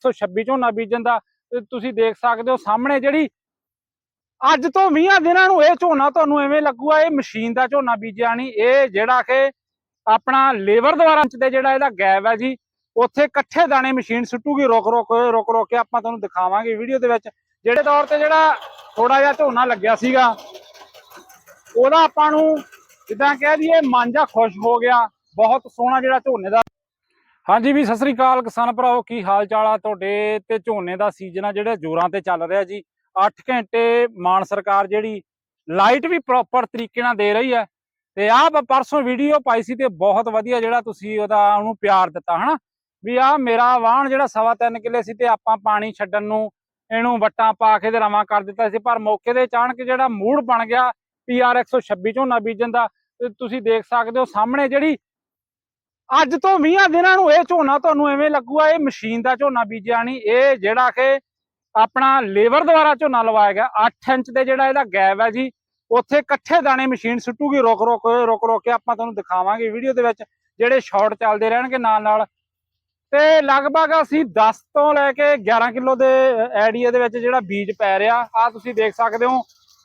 126 ਝੋਨਾ ਬੀਜਣ ਦਾ ਤੁਸੀਂ ਦੇਖ ਸਕਦੇ ਹੋ ਸਾਹਮਣੇ ਜਿਹੜੀ ਅੱਜ ਤੋਂ 20 ਦਿਨਾਂ ਨੂੰ ਇਹ ਝੋਨਾ ਤੁਹਾਨੂੰ ਐਵੇਂ ਲੱਗੂਗਾ ਇਹ ਮਸ਼ੀਨ ਦਾ ਝੋਨਾ ਬੀਜਿਆ ਨਹੀਂ ਇਹ ਜਿਹੜਾ ਕਿ ਆਪਣਾ ਲੇਬਰ ਦੁਆਰਾ ਚ ਜਿਹੜਾ ਇਹਦਾ ਗੈਪ ਹੈ ਜੀ, ਉੱਥੇ ਇਕੱਠੇ ਦਾਣੇ ਮਸ਼ੀਨ ਸੁੱਟੂਗੀ ਰੁਕ ਰੁਕ ਰੁਕ ਰੁਕ ਕੇ ਆਪਾਂ ਤੁਹਾਨੂੰ ਦਿਖਾਵਾਂਗੇ ਵੀਡੀਓ ਦੇ ਵਿੱਚ। ਜਿਹੜੇ ਤੌਰ ਤੇ ਜਿਹੜਾ ਥੋੜਾ ਜਿਹਾ ਝੋਨਾ ਲੱਗਿਆ ਸੀਗਾ, ਉਹਦਾ ਆਪਾਂ ਨੂੰ ਜਿੱਦਾਂ ਕਹਿ ਦਈਏ, ਮਾਂਜਾ ਖੁਸ਼ ਹੋ ਗਿਆ, ਬਹੁਤ ਸੋਹਣਾ ਜਿਹੜਾ ਝੋਨੇ ਦਾ ਹਾਂਜੀ ਵੀ ਸਤਿ ਸ੍ਰੀ ਅਕਾਲ ਕਿਸਾਨ ਭਰਾਓ ਕੀ ਹਾਲ ਚਾਲ ਆ ਤੁਹਾਡੇ? ਤੇ ਝੋਨੇ ਦਾ ਸੀਜ਼ਨ ਆ ਜਿਹੜਾ ਜ਼ੋਰਾਂ ਤੇ ਚੱਲ ਰਿਹਾ ਜੀ। 8 ਘੰਟੇ ਮਾਨ ਸਰਕਾਰ ਜਿਹੜੀ ਲਾਈਟ ਵੀ ਪ੍ਰੋਪਰ ਤਰੀਕੇ ਨਾਲ ਦੇ ਰਹੀ ਹੈ। ਤੇ ਆਹ ਪਰਸੋਂ ਵੀਡੀਓ ਪਾਈ ਸੀ ਤੇ ਬਹੁਤ ਵਧੀਆ ਜਿਹੜਾ ਤੁਸੀਂ ਉਹਦਾ ਉਹਨੂੰ ਪਿਆਰ ਦਿੱਤਾ, ਹਨਾ? ਵੀ ਆ ਮੇਰਾ ਵਾਹਣ ਜਿਹੜਾ ਸਵਾ ਤਿੰਨ ਕਿੱਲੇ ਸੀ ਤੇ ਆਪਾਂ ਪਾਣੀ ਛੱਡਣ ਨੂੰ ਇਹਨੂੰ ਵੱਟਾਂ ਪਾ ਕੇ ਤੇ ਰਵਾਂ ਕਰ ਦਿੱਤਾ ਸੀ। ਪਰ ਮੌਕੇ ਦੇ ਅਚਾਨਕ ਜਿਹੜਾ ਮੂਡ ਬਣ ਗਿਆ ਪੀਆਰ 126 ਝੋਨਾ ਬੀਜਣ ਦਾ। ਤੁਸੀਂ ਦੇਖ ਸਕਦੇ ਹੋ ਸਾਹਮਣੇ ਜਿਹੜੀ ਅੱਜ ਤੋਂ 20 ਦਿਨਾਂ ਨੂੰ ਇਹ ਝੋਨਾ ਤੁਹਾਨੂੰ ਐਵੇਂ ਲੱਗੂਗਾ ਇਹ ਮਸ਼ੀਨ ਦਾ ਝੋਨਾ ਬੀਜਿਆ ਨਹੀਂ ਇਹ ਜਿਹੜਾ ਕਿ ਆਪਣਾ ਲੇਬਰ ਦੁਆਰਾ ਝੋਨਾ ਲਵਾਇਆ ਗਿਆ 8 ਇੰਚ ਦੇ ਜਿਹੜਾ ਇਹਦਾ ਗੈਪ ਹੈ ਜੀ, ਉੱਥੇ ਇਕੱਠੇ ਦਾਣੇ ਮਸ਼ੀਨ ਸੁੱਟੂਗੀ ਰੁਕ ਰੁਕ ਰੁਕ ਰੁਕ ਕੇ ਆਪਾਂ ਤੁਹਾਨੂੰ ਦਿਖਾਵਾਂਗੇ ਵੀਡੀਓ ਦੇ ਵਿੱਚ, ਜਿਹੜੇ ਸ਼ਾਰਟ ਚੱਲਦੇ ਰਹਿਣਗੇ ਨਾਲ ਨਾਲ। ਤੇ ਲਗਭਗ ਅਸੀਂ 10 ਤੋਂ ਲੈ ਕੇ 11 ਕਿਲੋ ਦੇ ਐਡੀਆ ਦੇ ਵਿੱਚ ਜਿਹੜਾ ਬੀਜ ਪੈ ਰਿਹਾ ਆ ਤੁਸੀਂ ਦੇਖ ਸਕਦੇ ਹੋ।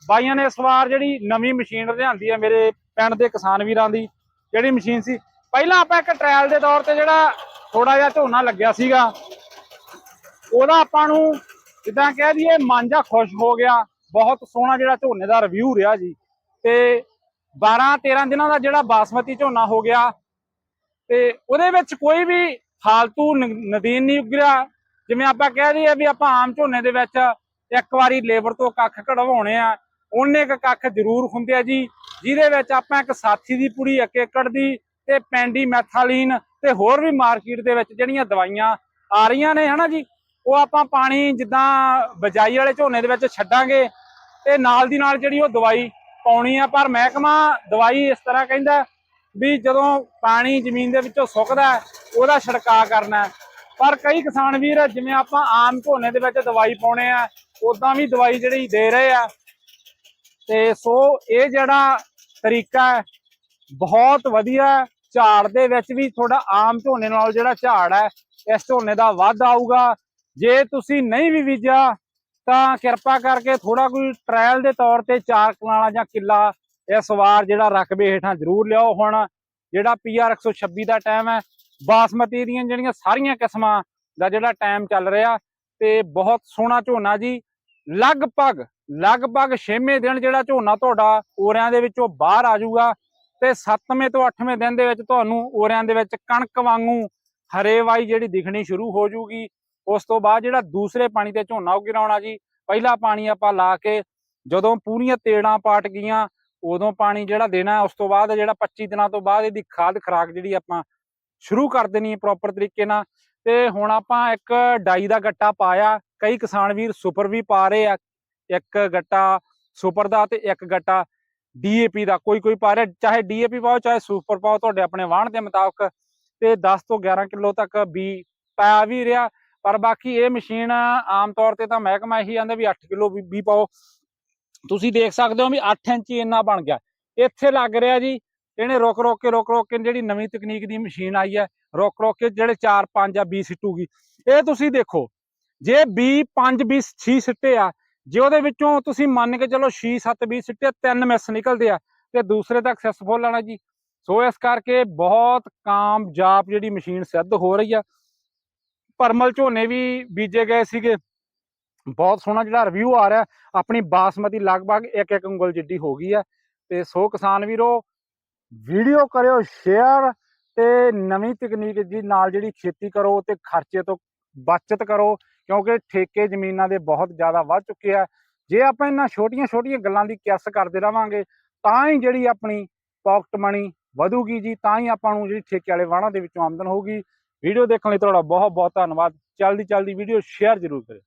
ਬਾਈਆਂ ਨੇ ਇਸ ਵਾਰ ਜਿਹੜੀ ਨਵੀਂ ਮਸ਼ੀਨ ਲਿਆਂਦੀ ਹੈ ਮੇਰੇ ਪਿੰਡ ਦੇ ਕਿਸਾਨ ਵੀਰਾਂ ਦੀ, ਜਿਹੜੀ ਮਸ਼ੀਨ ਸੀ ਪਹਿਲਾਂ ਆਪਾਂ ਇੱਕ ਟ੍ਰਾਇਲ ਦੇ ਤੌਰ ਤੇ ਜਿਹੜਾ ਥੋੜਾ ਜਿਹਾ ਝੋਨਾ ਲੱਗਿਆ ਸੀਗਾ, ਉਹਦਾ ਆਪਾਂ ਨੂੰ ਜਿੱਦਾਂ ਕਹਿ ਦਈਏ ਮਨ ਜਾ ਖੁਸ਼ ਹੋ ਗਿਆ, ਬਹੁਤ ਸੋਹਣਾ ਜਿਹੜਾ ਝੋਨੇ ਦਾ ਰਿਵਿਊ ਰਿਹਾ ਜੀ। ਤੇ 12 13 ਦਿਨਾਂ ਦਾ ਜਿਹੜਾ ਬਾਸਮਤੀ ਝੋਨਾ ਹੋ ਗਿਆ, ਤੇ ਉਹਦੇ ਵਿੱਚ ਕੋਈ ਵੀ ਫਾਲਤੂ ਨ- ਨਦੀਨ ਨਹੀਂ ਉਗਰਿਆ। ਜਿਵੇਂ ਆਪਾਂ ਕਹਿ ਦਈਏ ਵੀ ਆਪਾਂ ਆਮ ਝੋਨੇ ਦੇ ਵਿੱਚ ਇੱਕ ਵਾਰੀ ਲੇਬਰ ਤੋਂ ਕੱਖ ਕਢਵਾਉਣੇ ਆ ਉਹਨੇ ਕ ਕੱਖ ਜ਼ਰੂਰ ਹੁੰਦੇ ਆ ਜੀ, ਜਿਹਦੇ ਵਿੱਚ ਆਪਾਂ ਇੱਕ ਸਾਥੀ ਦੀ ਪੂਰੀ ਇੱਕ ਏਕੜ ਦੀ ਤੇ ਪੈਂਡੀ ਮੈਥਾਲੀਨ ਤੇ ਹੋਰ ਵੀ ਮਾਰਕੀਟ ਦੇ ਵਿੱਚ ਜਿਹੜੀਆਂ ਦਵਾਈਆਂ ਆ ਰਹੀਆਂ ਨੇ, ਹਨਾ ਜੀ? ਉਹ ਆਪਾਂ ਪਾਣੀ ਜਿੱਦਾਂ ਬਜਾਈ ਵਾਲੇ ਝੋਨੇ ਦੇ ਵਿੱਚ ਛੱਡਾਂਗੇ ਤੇ ਨਾਲ ਦੀ ਨਾਲ ਜਿਹੜੀ ਉਹ ਦਵਾਈ ਪਾਉਣੀ ਆ, ਪਰ ਮਹਿਕਮਾ ਦਵਾਈ ਇਸ ਤਰ੍ਹਾਂ ਕਹਿੰਦਾ ਵੀ ਜਦੋਂ ਪਾਣੀ ਜ਼ਮੀਨ ਦੇ ਵਿੱਚੋਂ ਸੁੱਕਦਾ ਉਹਦਾ ਛਿੜਕਾਅ ਕਰਨਾ ਪਰ ਕਈ ਕਿਸਾਨ ਵੀਰ, ਜਿਵੇਂ ਆਪਾਂ ਆਮ ਝੋਨੇ ਦੇ ਵਿੱਚ ਦਵਾਈ ਪਾਉਣੇ ਆ ਉਦਾਂ ਵੀ ਦਵਾਈ ਜਿਹੜੀ ਦੇ ਰਹੇ ਆ। ਤੇ ਸੋ ਇਹ ਜਿਹੜਾ ਤਰੀਕਾ ਬਹੁਤ ਵਧੀਆ ਝਾੜ ਦੇ ਵਿੱਚ ਵੀ ਤੁਹਾਡਾ ਆਮ ਝੋਨੇ ਨਾਲ ਜਿਹੜਾ ਝਾੜ ਹੈ, ਇਸ ਝੋਨੇ ਦਾ ਵੱਧ ਆਊਗਾ। ਜੇ ਤੁਸੀਂ ਨਹੀਂ ਵੀ ਬੀਜਿਆ, ਤਾਂ ਕਿਰਪਾ ਕਰਕੇ ਥੋੜਾ ਕੋਈ ਟ੍ਰਾਇਲ ਦੇ ਤੌਰ ਤੇ ਚਾਰ ਕਨਾਲਾ ਜਾਂ ਕਿੱਲਾ ਇਸ ਵਾਰ ਜਿਹੜਾ ਰਕਬੇ ਹੇਠਾਂ ਜ਼ਰੂਰ ਲਿਆਓ ਹੁਣ। ਜਿਹੜਾ ਪੀਆਰ 126 ਦਾ ਟਾਈਮ ਹੈ, ਬਾਸਮਤੀ ਦੀਆਂ ਜਿਹੜੀਆਂ ਸਾਰੀਆਂ ਕਿਸਮਾਂ ਦਾ ਜਿਹੜਾ ਟਾਈਮ ਚੱਲ ਰਿਹਾ ਤੇ ਬਹੁਤ ਸੋਹਣਾ ਝੋਨਾ ਜੀ। ਲਗਭਗ ਲਗਭਗ 6ਵੇਂ ਦਿਨ ਜਿਹੜਾ ਝੋਨਾ ਤੁਹਾਡਾ ਓਰਿਆਂ ਦੇ ਵਿੱਚੋਂ ਬਾਹਰ ਆ ਜਾਊਗਾ। ਤੇ 7ਵੇਂ ਤੋਂ 8ਵੇਂ ਦਿਨ ਦੇ ਵਿੱਚ ਤੁਹਾਨੂੰ ਓਰਿਆਂ ਦੇ ਵਿੱਚ ਕਣਕ ਵਾਂਗੂ ਹਰੇਵਾਈ ਜਿਹੜੀ ਦਿਖਣੀ ਸ਼ੁਰੂ ਹੋ ਜੂਗੀ। ਉਸ ਤੋਂ ਬਾਅਦ ਜਿਹੜਾ ਦੂਸਰੇ ਪਾਣੀ ਤੇ ਝੋਨਾ ਉਗਰਾਉਣਾ ਜੀ, ਪਹਿਲਾ ਪਾਣੀ ਆਪਾਂ ਲਾ ਕੇ ਜਦੋਂ ਪੂਰੀਆਂ ਤੇੜਾਂ ਪਾਟ ਗਈਆਂ, ਉਦੋਂ ਪਾਣੀ ਜਿਹੜਾ ਦੇਣਾ, ਉਸ ਤੋਂ ਬਾਅਦ ਜਿਹੜਾ 25 ਦਿਨਾਂ ਤੋਂ ਬਾਅਦ ਇਹਦੀ ਖਾਦ ਖਰਾਕ ਜਿਹੜੀ ਆਪਾਂ ਸ਼ੁਰੂ ਕਰ ਦੇਣੀ ਹੈ ਪ੍ਰੋਪਰ ਤਰੀਕੇ ਨਾਲ। ਤੇ ਹੁਣ ਆਪਾਂ ਇੱਕ ਡਾਈ ਦਾ ਗੱਟਾ ਪਾਇਆ, ਕਈ ਕਿਸਾਨ ਵੀਰ ਸੁਪਰ ਵੀ ਪਾ ਰਹੇ ਆ। ਇੱਕ ਗੱਟਾ ਸੁਪਰ ਦਾ ਤੇ ਇੱਕ ਗੱਟਾ। ਡੀਏਪੀ ਦਾ ਕੋਈ ਕੋਈ ਪਾ ਰਿਹਾ, ਚਾਹੇ ਡੀਏਪੀ ਪਾਓ, ਚਾਹੇ ਸੁਪਰ ਪਾਓ, ਤੁਹਾਡੇ ਆਪਣੇ ਵਾਹਣ ਦੇ ਮੁਤਾਬਕ ਤੇ 10 ਤੋਂ 11 ਕਿਲੋ ਤੱਕ ਬੀ ਪਾਇਆ ਵੀ ਰਿਹਾ, ਪਰ ਬਾਕੀ ਇਹ ਮਸ਼ੀਨ ਆਮ ਤੌਰ ਤੇ ਤਾਂ ਮਹਿਕਮਾ ਇਹੀ ਆਂਦਾ ਵੀ 8 ਕਿਲੋ ਬੀ ਪਾਓ। ਤੁਸੀਂ ਦੇਖ ਸਕਦੇ ਹੋ ਵੀ 8 ਇੰਚੀ ਇੰਨਾ ਬਣ ਗਿਆ। ਇੱਥੇ ਲੱਗ ਰਿਹਾ ਜੀ, ਇਹਨੇ ਰੁਕ ਰੁਕ ਕੇ, ਰੁਕ ਰੁਕ ਕੇ ਜਿਹੜੀ ਨਵੀਂ ਤਕਨੀਕ ਦੀ ਮਸ਼ੀਨ ਆਈ ਹੈ, ਰੁਕ ਰੁਕ ਕੇ ਜਿਹੜੇ 4 5 ਆ 20 ਸਿੱਟੂਗੀ। ਇਹ ਤੁਸੀਂ ਦੇਖੋ, ਜੇ ਬੀ 5 20 6 ਸਿੱਟੇ ਆ ਜੇ ਉਹਦੇ ਵਿੱਚੋਂ ਤੁਸੀਂ ਮੰਨ ਕੇ ਚਲੋ 6 7 20 ਸਿੱਟੇ, ਤਿੰਨ ਮਿਸ ਨਿਕਲਦੇ ਆ, ਤੇ ਦੂਸਰੇ ਤੱਕ ਸਕਸੈਸਫੁਲ ਆਣਾ ਜੀ। ਸੋ ਇਸ ਕਰਕੇ ਬਹੁਤ ਕਾਮਯਾਬ ਜਿਹੜੀ ਮਸ਼ੀਨ ਸਿੱਧ ਹੋ ਰਹੀ ਆ। ਪਰਮਲ ਝੋਨੇ ਵੀ ਬੀਜੇ ਗਏ ਸੀਗੇ। ਬਹੁਤ ਸੋਹਣਾ ਜਿਹੜਾ ਰਿਵਿਊ ਆ ਰਿਹਾ, ਆਪਣੀ ਬਾਸਮਤੀ ਲਗਭਗ ਇੱਕ ਇੱਕ ਉਂਗਲ ਜਿੱਡੀ ਹੋ ਗਈ ਹੈ ਤੇ ਸੋ ਕਿਸਾਨ ਵੀਰੋ ਵੀਡੀਓ ਕਰਿਓ ਸ਼ੇਅਰ ਤੇ ਨਵੀਂ ਤਕਨੀਕ ਜੀ ਨਾਲ ਜਿਹੜੀ ਖੇਤੀ ਕਰੋ ਤੇ ਖਰਚੇ ਤੋਂ ਬਚਤ ਕਰੋ। ਕਿਉਂਕਿ ਠੇਕੇ ਜ਼ਮੀਨਾਂ ਦੇ ਬਹੁਤ ਜ਼ਿਆਦਾ ਵੱਧ ਚੁੱਕੇ ਆ। ਜੇ ਆਪਾਂ ਇਹਨਾਂ ਛੋਟੀਆਂ-ਛੋਟੀਆਂ ਗੱਲਾਂ ਦੀ ਕਿਆਸ ਕਰਦੇ ਰਵਾਂਗੇ, ਤਾਂ ਹੀ ਜਿਹੜੀ ਆਪਣੀ ਪਾਕਟ ਮਨੀ ਵਧੂਗੀ ਜੀ, ਤਾਂ ਹੀ ਆਪਾਂ ਨੂੰ ਜਿਹੜੀ ਠੇਕੇ ਵਾਲੇ ਵਾਹਣਾਂ ਦੇ ਵਿੱਚੋਂ ਆਮਦਨ ਹੋਊਗੀ। ਵੀਡੀਓ ਦੇਖਣ ਲਈ ਤੁਹਾਡਾ ਬਹੁਤ ਬਹੁਤ ਧੰਨਵਾਦ। ਜਲਦੀ ਜਲਦੀ ਵੀਡੀਓ ਸ਼ੇਅਰ ਜ਼ਰੂਰ ਕਰਿਓ।